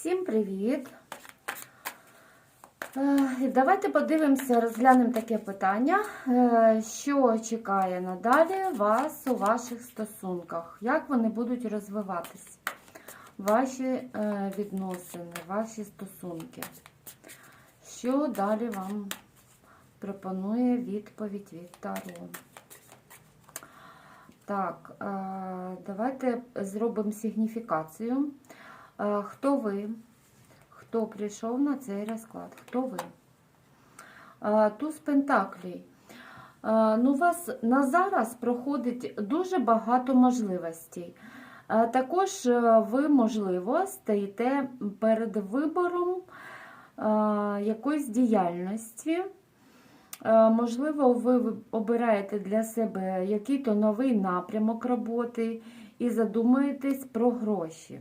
Всім привіт! Е, Давайте подивимося, розглянемо таке питання, е, що чекає надалі вас у ваших стосунках, як вони будуть розвиватись, ваші е, відносини, ваші стосунки. Що далі вам пропонує відповідь від Таро? Так, давайте зробимо сигніфікацію. Е, Хто ви? Хто прийшов на цей розклад? Хто ви? Е, Туз Пентаклей. Е, Ну, у вас на зараз проходить дуже багато можливостей. Також ви, можливо, стоїте перед вибором якоїсь діяльності. Можливо, ви обираєте для себе який-то новий напрямок роботи і задумаєтесь про гроші.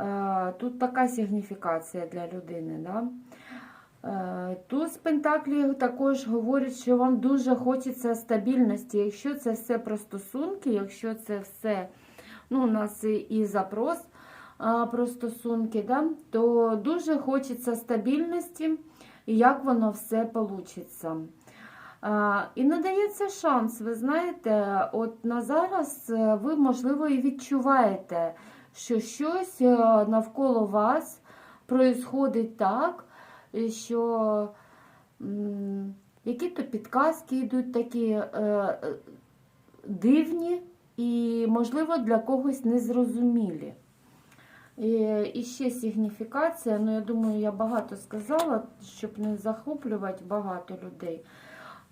Е, Тут така сигніфікація для людини. Да? Е, Туз Пентаклі також говорить, що вам дуже хочеться стабільності. Якщо це все про стосунки, якщо це все, ну, у нас і- запрос про стосунки, да? то дуже хочеться стабільності як воно все вийде. І надається шанс, ви знаєте, от на зараз е, ви, можливо, і відчуваєте, що щось е, навколо вас происходить так, що які-то підказки йдуть такі е, е, дивні і, можливо, для когось незрозумілі. І, ще сигніфікація, ну я думаю, я багато сказала, щоб не захоплювати багато людей.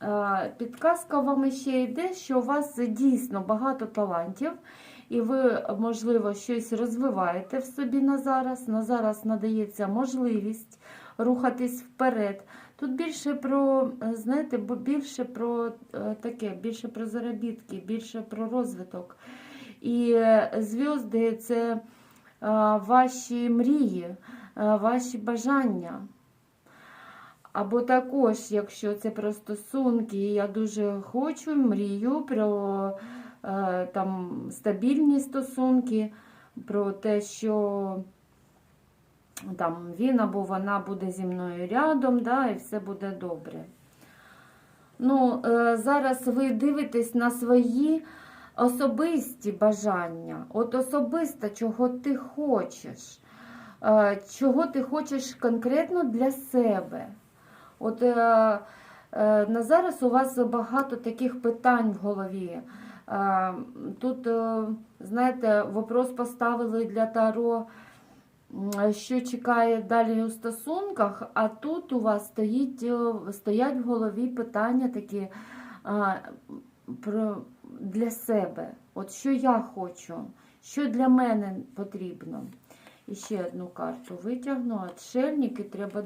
Е, Підказка вам ще йде, що у вас дійсно багато талантів, і ви, можливо, щось розвиваєте в собі на зараз. На зараз надається можливість рухатись вперед. Тут більше про, знаєте, більше про е, таке, більше про заробітки, більше про розвиток. І е, зв'язки це е, ваші мрії, ваші бажання. Або також, якщо це про стосунки, я дуже хочу, мрію про там, стабільні стосунки, про те, що там, він або вона буде зі мною рядом, да, і все буде добре. Ну, е, зараз ви дивитесь на свої особисті бажання. От особисто, чого ти хочеш, е, чого ти хочеш конкретно для себе. От е, е, на зараз у вас багато таких питань в голові. Тут, е, знаєте, вопрос поставили для Таро, що чекає далі у стосунках, а тут у вас стоїть, е, стоять в голові питання такі е, про, для себе. От що я хочу, що для мене потрібно. І ще одну карту витягну. Отшельники, треба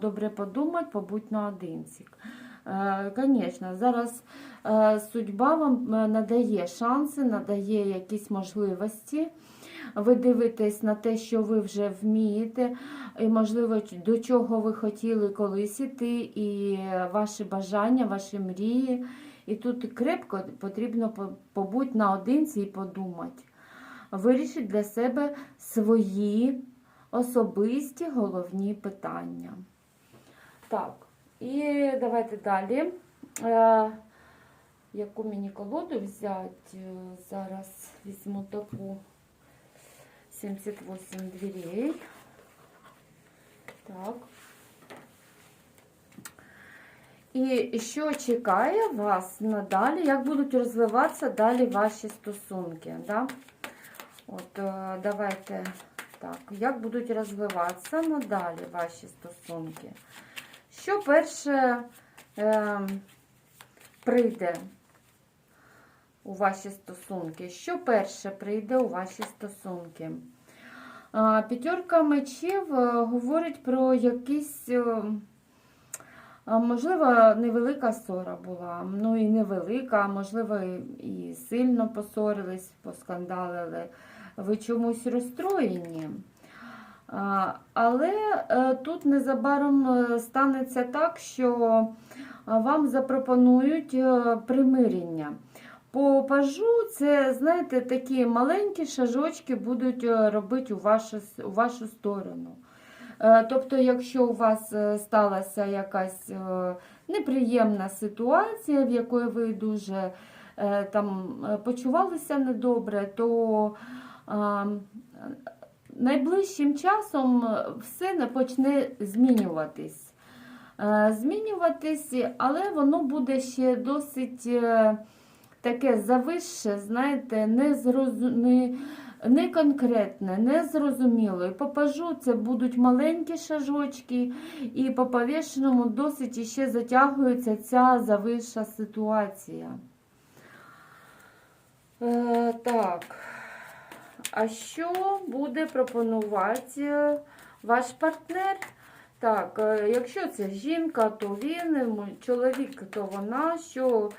добре подумати, побудь наодинці. Звісно, зараз е, судьба вам е, надає шанси, надає якісь можливості. Ви дивитесь на те, що ви вже вмієте, і, можливо, до чого ви хотіли колись іти, і ваші бажання, ваші мрії. І тут крепко потрібно побути наодинці і подумати вирішить для себе свої особисті головні питання. Так, і давайте далі. Е, яку мені колоду взяти? Е, Зараз візьму таку 78 дверей. Так. І що чекає вас надалі, як будуть розвиватися далі ваші стосунки? Да? От, е, давайте так, як будуть розвиватися надалі ваші стосунки? Що перше е, прийде у ваші стосунки? Що перше прийде у ваші стосунки? А, П'ятерка мечів е, говорить про якісь, е, можливо, невелика ссора була. Ну і невелика, можливо, і сильно посорились, поскандалили. Ви чомусь розстроєні. Але е, тут незабаром е, станеться так, що вам запропонують е, примирення. по пажу це, знаєте, такі маленькі шажочки будуть робити у вашу, у вашу сторону. Тобто, якщо у вас сталася якась неприємна ситуація, в якої ви дуже там почувалися недобре, то найближчим часом е, все почне змінюватись. Е, Змінюватись, але воно буде ще досить е, таке завище, знаєте, не, зрозу... не, не конкретне, не. І по пажу це будуть маленькі шажочки, і по повішеному досить іще затягується ця завища ситуація. Е, так. А що буде пропонувати е, ваш партнер? Так, е, якщо це жінка, то він, чоловік, то вона. Що,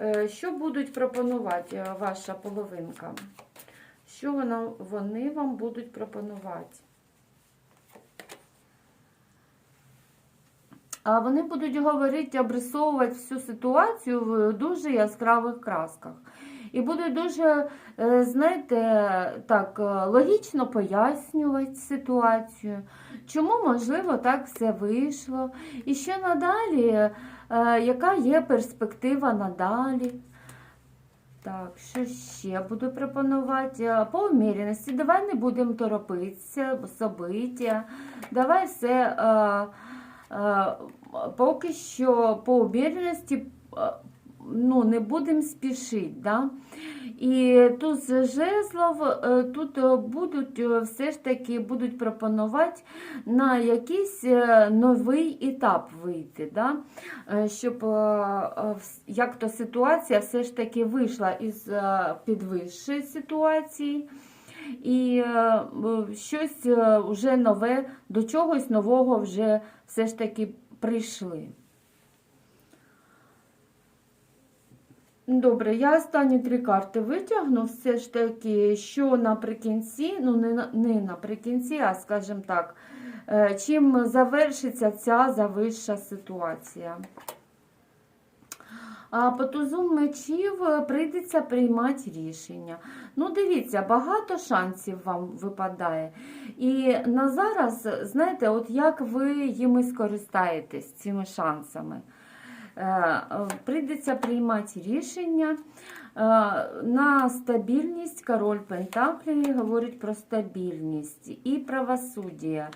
е, що будуть пропонувати е, ваша половинка? Що вона, вони вам будуть пропонувати? А вони будуть говорити, обрисовувати всю ситуацію в дуже яскравих красках. І будуть дуже, е, знаєте, так, е, логічно пояснювати ситуацію, чому, можливо, так все вийшло. І що надалі, е, яка є перспектива надалі. Так, що ще буду пропонувати? По уміряності. Давай не будемо торопитися, собиття. Давай все е, е, поки що по уміряності ну, не будемо спішити. Да? І тут жезлов е, тут е, будуть е, все ж таки будуть пропонувати на якийсь новий етап вийти, да? Щоб як то ситуація все ж таки вийшла із підвищої ситуації. І щось вже нове, до чогось нового вже все ж таки прийшли. Добре, я останні три карти витягну. Все ж таки, що наприкінці, ну не, не наприкінці, а скажімо так, е, чим завершиться ця завища ситуація. А по тузу мечів е, прийдеться приймати рішення. Ну, дивіться, багато шансів вам випадає. І на зараз, знаєте, от як ви їми скористаєтесь цими шансами. Е, Прийдеться приймати рішення. Е, На стабільність король Пентаклі говорить про стабільність і правосуддя.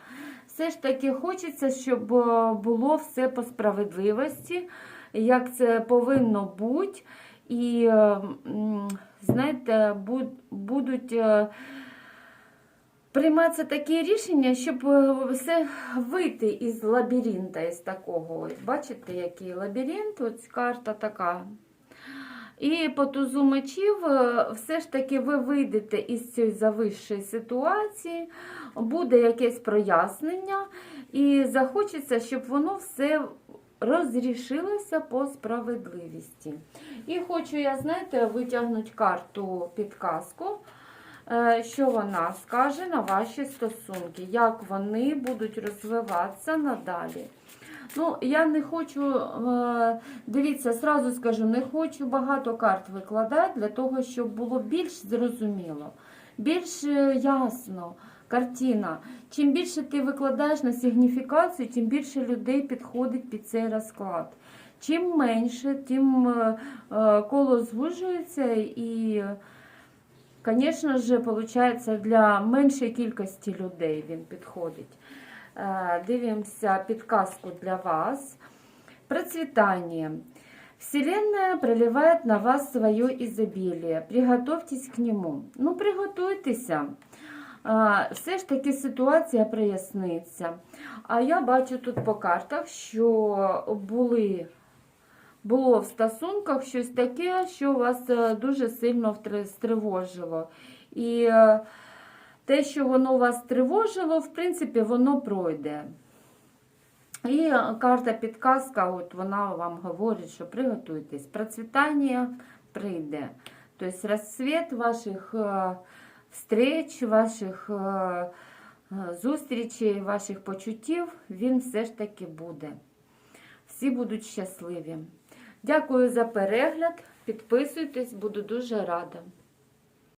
Все ж таки хочеться, щоб е, було все по справедливості, як це повинно бути. І, е, знаєте, будуть прийматися такі рішення, щоб е, все вийти із лабіринта, із такого. Ось Бачите, який лабіринт? Ось карта така. І по тузу мечів е, все ж таки ви вийдете із цієї завищої ситуації, буде якесь прояснення, і захочеться, щоб воно все розрішилося по справедливості. І хочу я, знаєте, витягнути карту підказку, що вона скаже на ваші стосунки, як вони будуть розвиватися надалі. Ну, я не хочу, е, дивіться, сразу скажу, не хочу багато карт викладати для того, щоб було більш зрозуміло, більш е, ясно картина. Чим більше ти викладаєш на сигніфікацію, тим більше людей підходить під цей розклад. Чим менше, тим е, е, коло звужується і, звісно ж, виходить, для меншої кількості людей він підходить. Е, Дивимося підказку для вас. Процветание. Вселенная проливает на вас свое изобилие. Приготовьтесь к нему. Ну, приготуйтеся. Все ж таки ситуація проясниться. А я бачу тут по картах, що були, було в стосунках щось таке, що вас е, дуже сильно стривожило. І е, те, що воно вас тривожило, в принципі, воно пройде. І карта підказка, от вона вам говорить, що приготуйтесь. Процвітання прийде. Тобто розцвіт ваших е, встреч, ваших зустрічей, ваших почуттів, він все ж таки буде. Всі будуть щасливі. Дякую за перегляд. Підписуйтесь, буду дуже рада.